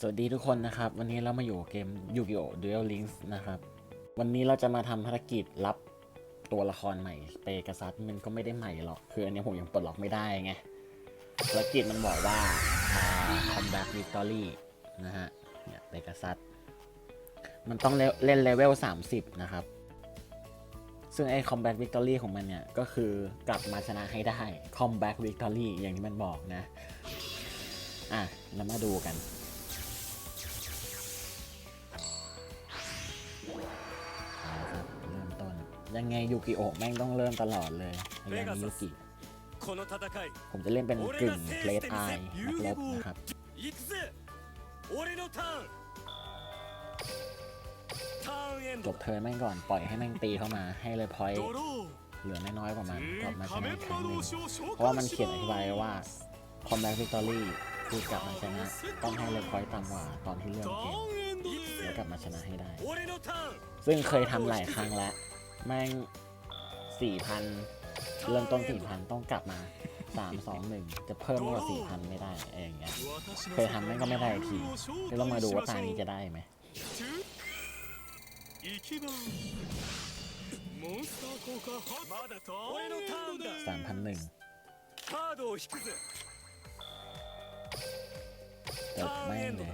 สวัสดีทุกคนนะครับ วันนี้เรามาอยู่เกม Yu-Gi-Oh! Duel Links นะครับ วันนี้เราจะมาทำภารกิจรับตัวละครใหม่เปกัสัสมันก็ไม่ได้ใหม่หรอก คืออันนี้ผมยังปลดล็อกไม่ได้ไงภารกิจมันบอกว่าคอ่า Combat Victory นะฮะเนี่ยเปกัสัสมันต้องเล่นเลเวล 30 นะครับ ซึ่งไอ้ Combat Victory ของมันเนี่ย ก็คือกลับมาชนะให้ได้ Combat Victory อย่างที่มันบอกนะ อะ เรามาดูกัน เริ่มต้น ยังไงยูกิโอแม่งต้องเริ่มตลอดเลยยังยูกิผมจะเล่นเป็นกึ่งเลดไอนักรบนะครับจบเธอแม่งก่อนปล่อยให้แม่งตีเข้ามาให้เลยพอยเหลือน้อยกว่ามันกลับมาชนะอีกครั้งนึงเพราะว่ามันเขียนอธิบายว่าคอมแบ็กวิกตอรี่คือกลับมาชนะต้องให้เลยพอยต่ำกว่าตอนที่เริ่มเกม แล้วกลับมาชนะให้ได้ ซึ่งเคยทำหลายครั้งแล้วแม่งสี่พันเริ่มต้นสี่พันต้องกลับมาสามสองหนึ่งจะเพิ่มกว่าสี่พันไม่ได้เองเงี้ยเคยทำแม่งก็ไม่ได้ทีก็ต้องมาดูว่าตานี้จะได้ไหมสามพันหนึ่งแต่ไม่เลย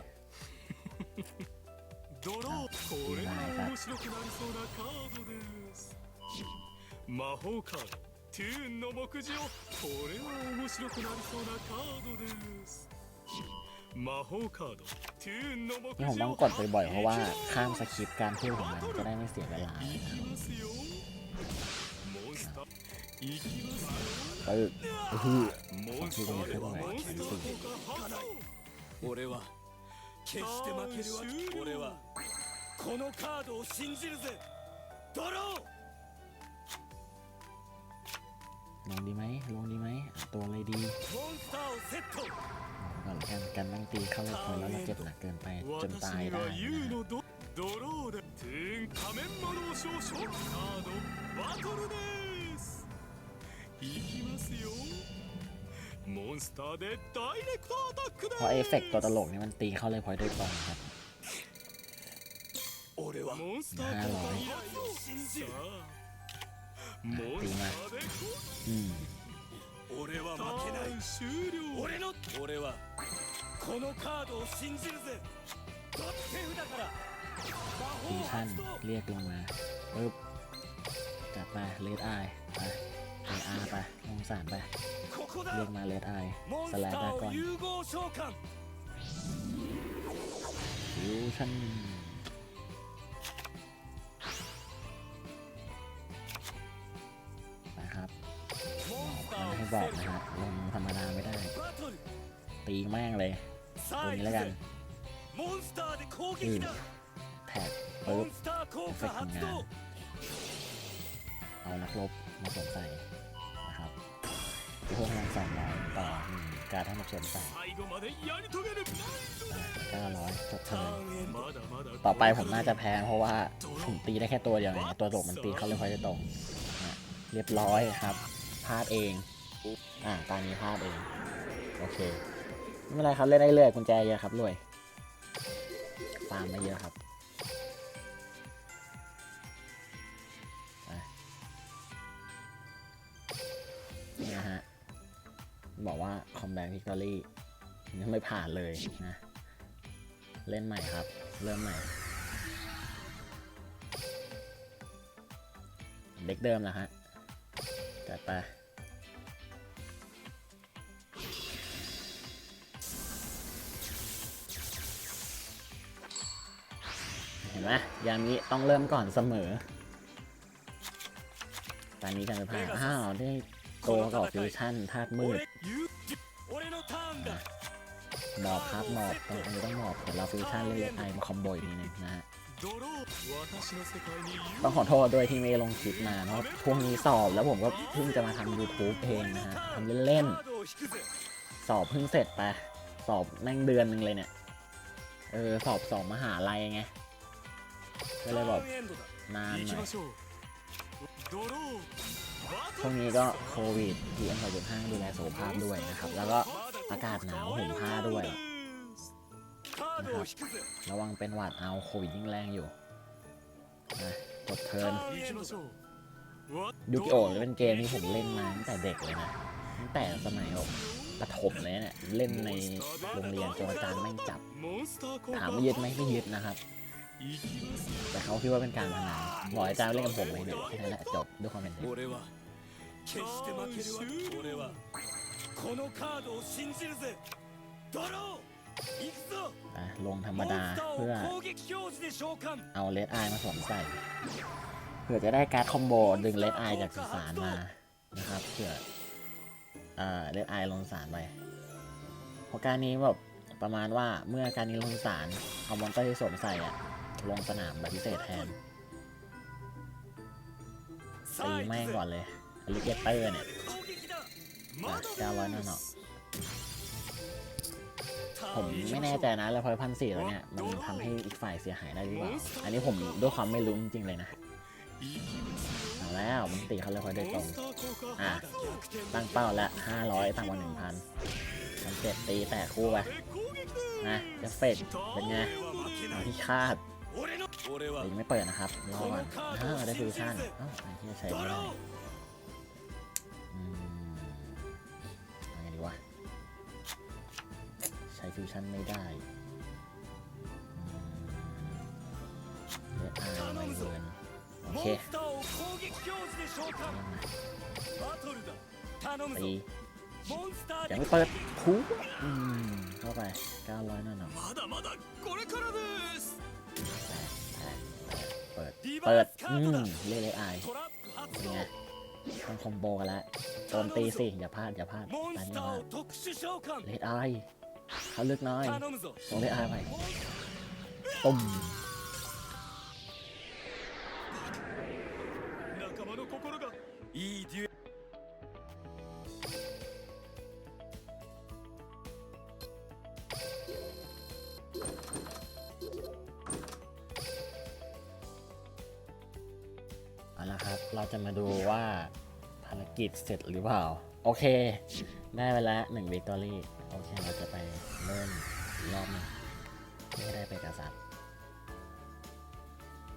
ドローこれは面白くなりそうなカードです魔法カードトゥーンの目次をこれは面白くなりそうなカードです魔法カードトゥーンの目 นี่ผม 次 ต้อง を กดบ่อยๆเพราะว่าข้ามสคริปต์การพูดของมันจะได้ไม่เสียเวลา 行きますよモンスター行きますよ ปึ๊กอื้อหือ モンスターではモンスター効果発動俺は 決して負けるわけ俺はこのカードを信じるぜドロー ลงดีไหมลงดีไหมตัวอะไรดี モンスターをセット ก่อนละกันกันแม่งตีเข้าเลยคนแล้วเราเจ็บหนักเกินไปจนตาย 私に ได้ は นะ ユー ฮะ のドドローでトゥーン仮面魔導士を召喚カードバトルですいきますよ モンスターでダイレクトアタックです เพราะเอฟเฟกต์ตัวตลกนี่มันตีเข้าเลยพอยต์โดยตรงครับ 俺はモンスター効果未来を信じるモンスターで อืม 俺は負けない終了俺の俺はこのカードを信じるぜ手札から魔 ตี 法 ขั้น 発動 เรียกลงมาปึ๊บจัดไปเลดไอไป อาร์ไปมองสารไปเรียกมาเลทายสแลายดก่อนฟิวชั่นนะครับมัให้บอกนะครับลงธรรมดาไม่ได้ ตีแม่งเลยตัวนี้แล้วกันอืแท็กปึ๊บเอฟเฟกต์ทำงาน เอานักรบมาสวใส่นะครับเพวกมันสองร้อยต่อหนึ่งการให้มาสวใส่เก้าร้อยจบเทิร์นต่อไปผมน่าจะแพ้เพราะว่าผมตีได้แค่ตัวเดียวเองตัวโดกมันตีเขาเลยค่อยจะตรงเรียบร้อยครับพลาดเองอ่าตอนนี้พลาดเองโอเคไม่เป็นไรครับเล่นได้เรื่อยกุญแจเยอะครับรวยตามมาเยอะครับ คอมแบงค์ฮิกตอรี่ยังไม่ผ่านเลยนะ เล่นใหม่ครับ เริ่มใหม่ เด็กเดิมนะฮะจัดไปเห็นไหมยามนี้ต้องเริ่มก่อนเสมอตอนนี้จะไจะผ่านอ้าว ได้โตกับฟิวชั่นธาตุมืด หอบครับหมอบต้องนี้ต้องหมอบเดี๋เราฟิวชั่นเล่นเล็กไอมาคอมโบอีกนิดนึงนะฮะต้องขอโทษด้วยที่ไม่ลงคลิปมาเพราะช่วงนี้สอบแล้วผมก็เพิ่งจะมาทำ YouTube เองนะฮะทำเล่นๆสอบเพิ่งเสร็จไปสอบแม่งเดือนนึงเลยเนี่ย เออ สอบสองมหาลัยไง ก็เลยแบบนานหน่อยช่วงนี้ก็โควิดที่อันดับห้าดูแลสุขภาพด้วยนะครับ แล้วก็ อากาศหนาวห่มผ้าด้วยนะครับระวังเป็นหวัดเอาโควิดยิ่งแรงอยู่นะกดเทิร์นยูกิโอเป็นเกมที่ผมเล่นมาตั้งแต่เด็กเลยนะตั้งแต่สมัยแบประถมเลยเนี่ยเล่นในโรงเรียนจนอาจารย์ไม่จับถามว่ายึดไหมไม่ยึดนะครับ แต่เขาคิดว่าเป็นการพนันบอกอาจารย์เล่นกับผมเลยเนี่ยแค่นั้นแหละจบด้วยความเป็นเด็ก 俺は決して負けるわ俺はこのカードを信じるぜドロー行くぞ อ่ะลงธรร モ ม ン ดา スターを เพื่อ 攻撃表示で召喚 เอาเลดไอมาสวมใส่เผื่อจะได้การดคอมโบดึงเลดไอจากสุสานมานะครับเผื่ออ่าเลดไอลงสารไปเพราะการนี้แบบประมาณว่าเมื่อการนี้ลงสารเอามอนเตอร์ที่สวมใส่อะลงสนามแบบพิเศษแทน さ ตี あ行 แม่ง くぜ ก่อนเลยอลิเกเตอร์เนี่ย 攻撃だ เก้าร้อยนั่นเนาะผมไม่แน่ใจนะแล้วพอพันสี่แล้วเนี่ย มันทำให้อีกฝ่ายเสียหายได้หรือเปล่า อันนี้ผมด้วยความไม่รู้จริงๆเลยนะเอาแล้วมันตีเขาเลยพอโด้ตรง อะ ตั้งเป้าละห้าร้อยต่ำกวันหนึ่งพันมันเจ็ดตีแตกคู่ไปนะจะเฟกเป็นไงที่คาดยังไม่เปิดนะครับรอก่อนถ้ได้ฟิวชั่นอ้าอที่จะใช้ไม่ได้ ฟิวชั่นไม่ได้เละอาไม่เหมือนโอเคตียังไม่เปิดคูเข้าไป 900น่นหรอเปิด เปิด อืม เล่เลยไอเป็นไงต้องคอมโบกันแล้วโจมตีสิ อย่าพลาด อย่าพลาดอันนี้ว่าเลดไอ เขาเลือกน้อยส่งได้อายไปตุ้มเอาละครับ เราจะมาดูว่าภารกิจเสร็จหรือเปล่า โอเค ได้ไปแล้วหนึ่งวิกตอรี่ โอเค เราจะไป เริ่มอีกรอบหนึงไม่ได้ไปกษัตริย์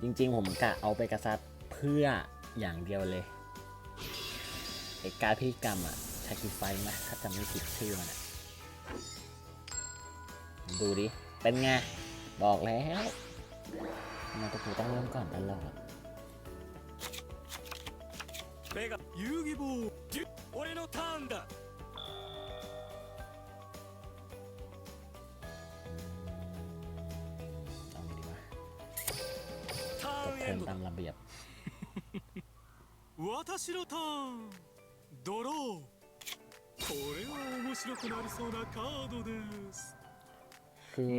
จริง ๆ ผมกะเอาไปกษัตริย์เพื่ออย่างเดียวเลยไอ้การดพิธีกรรมอะชาคิไฟไหมถ้าจำไม่ผิดชื่อมันอะดูดิ เป็นไง บอกแล้วทำไมตัวกูต้องเริ่มก่อนตลอด ベガ遊戯棒デュ俺のターンだ ทิ エ ร์ ン น ド ตา だ มระเบียบ 私のターンドローこれは面白くなりそうなカードです คือ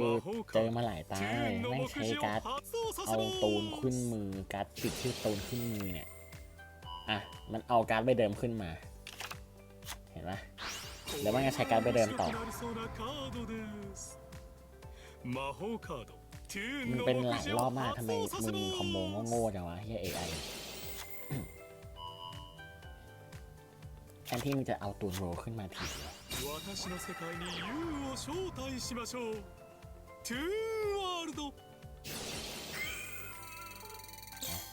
เจอมาหลายตาเลย 10の แม่ง 目 ใช้ 次を การ์ด 発動さ เอา せ ตูน ま ขึ้น す มือ การ์ดติดชื่อตูนขึ้นมือเนี่ย อ่ะ มันเอาการ์ดใบเดิมขึ้นมา เห็นปะ เดี๋ยวมันจะใช้การ์ดไปเดิมต่อ 魔法カードトゥーン มัน の เป็น 目 หลาย 次 รอ を บมาก 発 ทำไม 動させ มึงคอมโบ ます โง่ๆจังวะเฮียเอไอแทนที่มึงจะเอาตูนโรขึ้นมาทีเดียว 私の世界に U を招待しましょうトゥーンワールド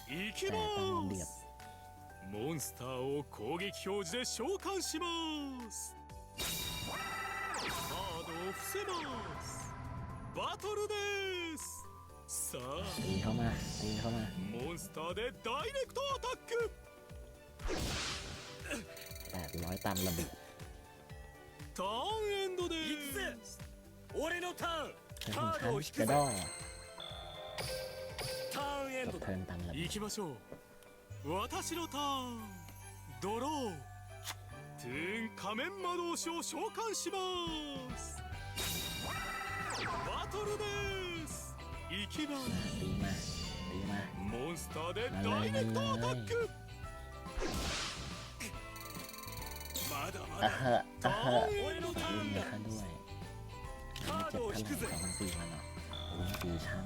行き แต่ ま ตามระเบียบ すモンスターを攻撃表示で召喚しますカードを伏せます バトルですさあ ตีเข้ามา ตีเข้ามา モンスターでダイレクトアタック800ตามระเบียบ ターンエンドで行くぜす俺のターン เทิ カ ร์น ー ชั้ ド น を引 ก く ระ ぜ ดอ ターンエン จ ド บ だ เทิร์นตามระเบียบ 行きましょう私のターンドロートゥーン仮面魔導士を召喚しますバ トルです行きま มา す ตีมา ตีมา モンスターでダイレクトアタックまだま อ่ะ だ เฮะอ่ะเฮะ 俺のタ รุ่ ー น ン เย だ อะขึ้นด้วยไม่เจ็บเท่าไหร่สองพันสี่พันหรอกรุ่นฟิวชั่น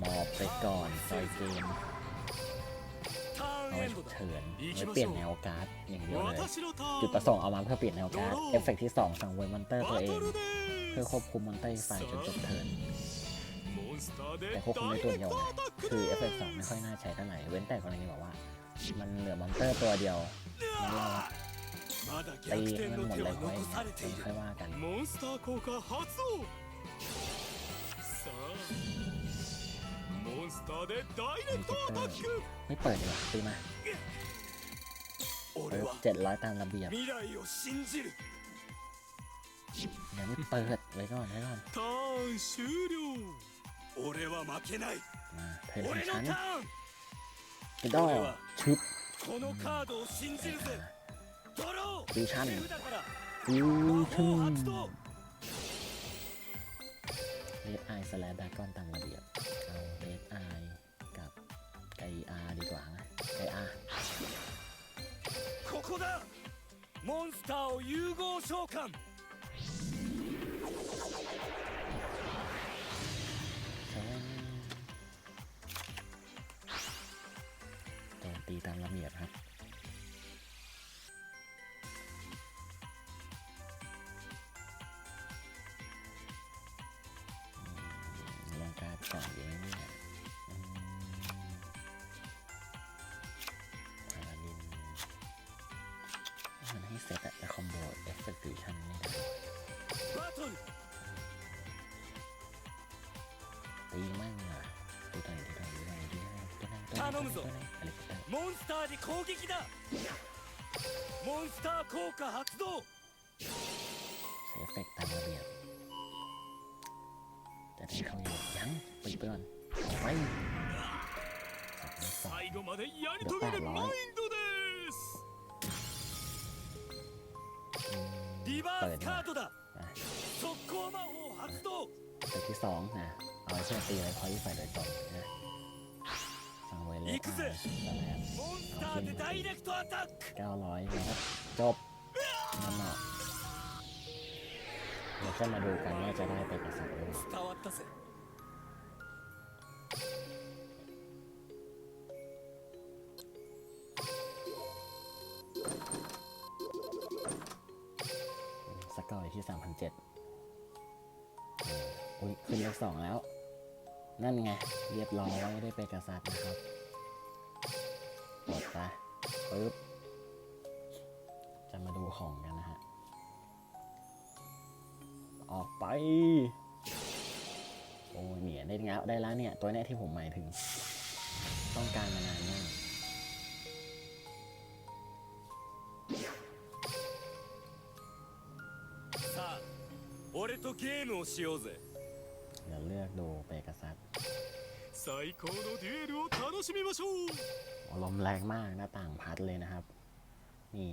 มอบไปก่อนซอยเกม タ เอาไว้ฉุกเฉินไว้เปลี่ยนแนวการ์ดอย่างเดียวเลยจุดประสงค์เอามาเพื่อเปลี่ยนแนวการ์ดเอฟเฟกที่2สังเวยมอนเตอร์ตัวเองเพื่อควบคุมมอนเตอร์ไฟจนจบเทิร์นแต่ควบคุมได้ตัวเดียวคือเอฟเฟกสองไม่ค่อยน่าใช้เท่าไหร่เว้นแต่กรณีแบบว่า มันเหลือมอนเตอร์ตัวเดียวแล้วเราตีมันหมดเลยไว้ค่อยว่ากัน ンスター効果発動さあモンスターでダイレクトアタック ไม่เปิดดีกว่าตีมา 俺は เจ็ดร้อยตามระเบียบ 未来を信じる ยังไม่เปิดไว้ก่อนไว้ก่อน ターン終了俺は負けない มาเทิร์นขอ 俺 ง の ฉัน ターン กระโดดชึบ このカードを信じるぜドローフューチャン手札から ฟิว 魔 ชั่ 法 น 発動 เลดไอสแลดดากอนตามระเบียบ ここだモンスターを融合召喚 เชิญโจมตีตามระเบียบครับ 頼むぞ ตัวไหนอะไรก็ได้ モンスターで攻撃だモンスター効果発動 ใช้เอฟเฟกต์ตามระเบียบ จะได้เข้าอยู่ยังปิดไปก่อนไปสอง 最後までやり遂げるマインドですリバースカードだ ไป 速攻魔法発動 เฟกที่สองนะเอาไว้เชื่อตีอะไรพอยต์ฝ่ายโดยตรงนะ นี้อะนั่นเหละโอเคเก้าร้อยนะครับจบนั่นแหละเดี๋ยวค่มาดูกันว่าจะได้ไปกระสับหรือเปล่าสกอร์อยู่ที่สามพันเจ็ดอุ้ยขึ้นเลขสองแล้ว นั่นไง เรียบร้อยได้ไปกระซับนะครับ ปึ๊บ จะมาดูของกันนะฮะ ออกไป โอ้ยเนี่ยได้งาได้แล้วเนี่ย ตัวเนี้ยที่ผมหมายถึง ต้องการมานานมากเดี๋ยวเลือกดูเปกัสัต 最高のデュエルを楽しみましょう โอ้ลมแรงมากหน้าต่างพัดเลยนะครับ นี่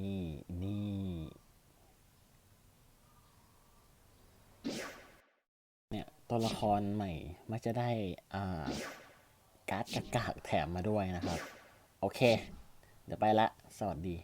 นี่ นี่ เนี่ยตัวละครใหม่มักจะได้อ่าการ์ดกากๆแถมมาด้วยนะครับ โอเค เดี๋ยวไปละ สวัสดี